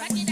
somewhere.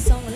song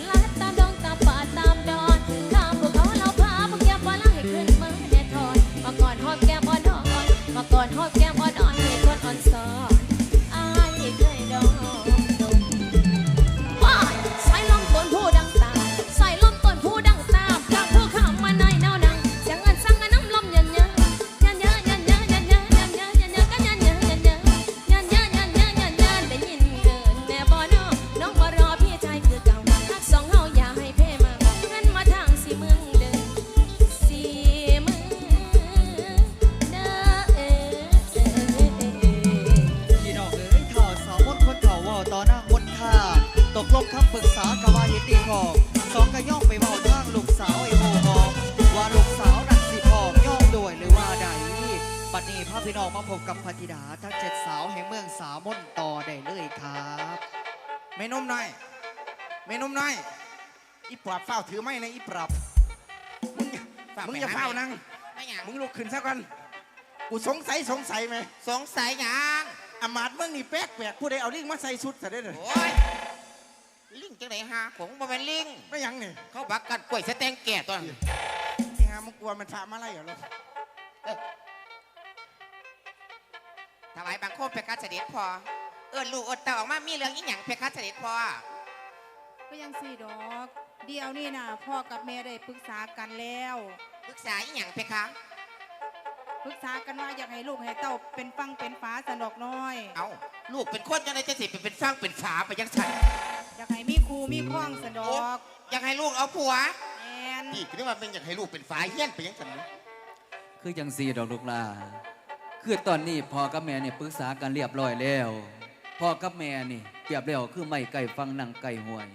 องมาพบกับพธิดาทั้งเจ็ดสาวแห่งเมืองสามนต่อได้เลยครับเมนุ่มหน่อยเมนุ่มหน่อย อีปอบเฝ้าถือไม้นะอีปอบมึงมึงจะเฝ้านั่งไม่หยังมึงลุกขึ้นซะก่อนกูสงสัยสงสัยไหมสงสัยหยังอมาดเมืองนี่แปลกแปลกผู้ใดเอาลิงมาใส่ชุดซะได้เลยโอ้ยลิงจังไหนฮะผมมาเป็นลิง ไม่หยังนี่เขาบักกันกล้วยสะแตงแก่ตอวนั้น ที่หามึงกลัวมันพระมาไล่เหรอ ถวายบังคมเพคะเสด็จพอเอินลูกเอินเต่าออกมามีเรื่องอีหยังเพคะเสด็จพอก็ยังสี่ดอก เดียวนี่นะพ่อกับแม่ได้ปรึกษากันแล้วปรึกษาอีหยังเพคะ ปรึกษากันว่าอยากให้ลูกให้เต้าเป็นฟังเป็นฟ้าสนอกน้อย เอาลูกเป็นคนยังไงจะสิเป็นสร้างเป็นฝาไปยังไงอยากให้มีครูมีคล้องสนอกอยากให้ลูกเอาผัวแอนพี่คิดว่าเป็นอยากให้ลูกเป็นฟ้าเฮี้ยนไปยังไงคือยังสี่ดอกลูกลา คือตอนนี้พ่อกับแม่เนี่ยปรึกษากันเรียบร้อยแล้วพ่อกับแม่นี่เรียบแล้วคือไม่ไก่ฟังนังไก่ห่วย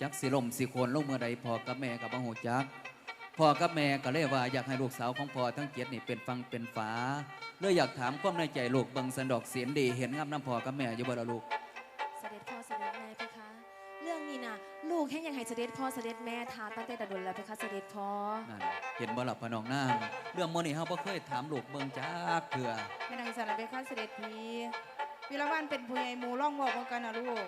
จักสิลมสิโคนลงเมื่อใดพ่อกับแม่กับบังหูจักพ่อกับแม่ก็เลยว่าอยากให้ลูกสาวของพ่อทั้งเกียรตินี่เป็นฟังเป็นฝาเลยอยากถามความในใจลูกบังสันดอกเสียงดีเห็นงามน้ำพ่อกับแม่อยู่บ่ละลูก นะลูกแค่ยังให้เสด็จพ่อเสด็จแม่ถามตั้งแต่ตะดนแล้วเพคะเสด็จพ่อนั่นเห็นบ่ล่ะพ่อน้องนางเรื่องมื้อนี้เฮาบ่เคยถามลูกเบิ่งจักเทื่อไม่ดังสารเบค่าเสด็จพีวิรวันเป็นผู้ใหญ่หมู่ร่องบอกกันนะลูก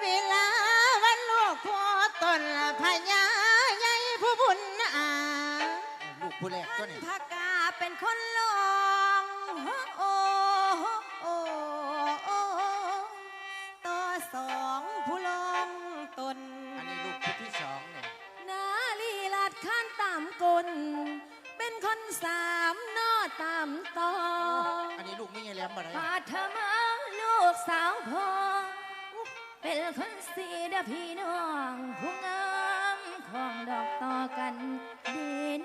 เวลาวันลูกพ่อตนละพญาใหญ่ผู้บุญอาลูกผู้แรกตัวนี้พากาเป็นคนลอ พี่น้องผู้งามของดอกต่อกันเด่น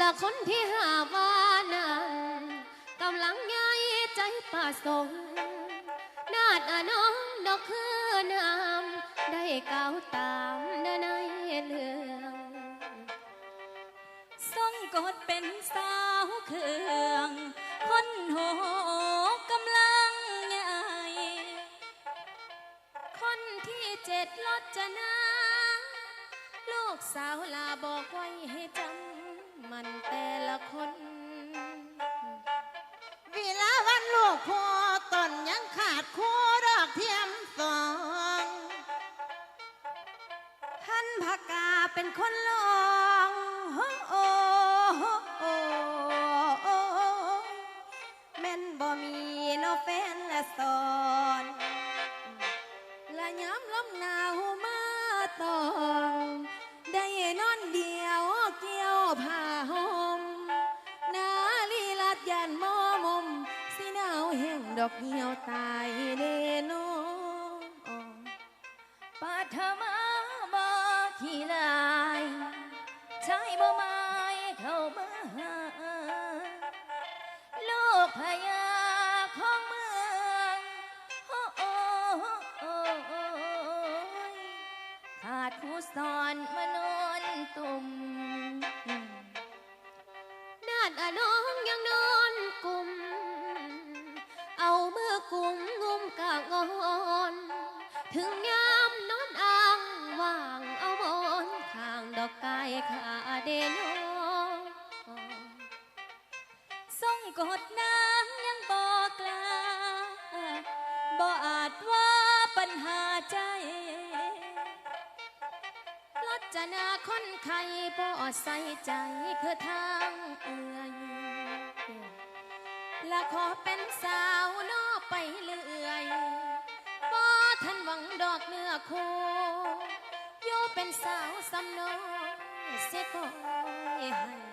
ละคนที่หาว่านั้นกำลังย้ายใจป่าสงนาดอาน้องดอกคือนำได้ก้าวตามในเรื่องทรงกดเป็นสาวเครื่องคนโห ที่เจ็ดลดจะนาลูกสาวลาบอกไว้ให้จำมันแต่ละคนเวลาวันลูกพ่อตอนยังขาดคู่ดอกเทียมสองท่านพากาเป็นคนลอ หนาวมาตอง ได้นอนเดียวเกี่ยวผ้าห่มนาลีลาดยันมอมมสิหนาวแห้งดอกเหี่ยวตายเดโนปาเธอมาบอกที่ลายใช้บ่ม้เอะน้องยังนอนกลุ่ม เอามือกุมงุมกะงอน ถึงยามนอนอ่างว่างเอาบนข้างดอกไก่ขาเดนอส่งกดน้ำยังบอกลาบ่อาจว่าปัญหาใจลดจะนาคนไข้ บ่ใส่ใจคือทางเอื่อยและขอเป็นสาวนอไปเรื่อยบ่ทันหวังดอกเนื้อคู่อยู่เป็นสาวสำนอเสียก็ให้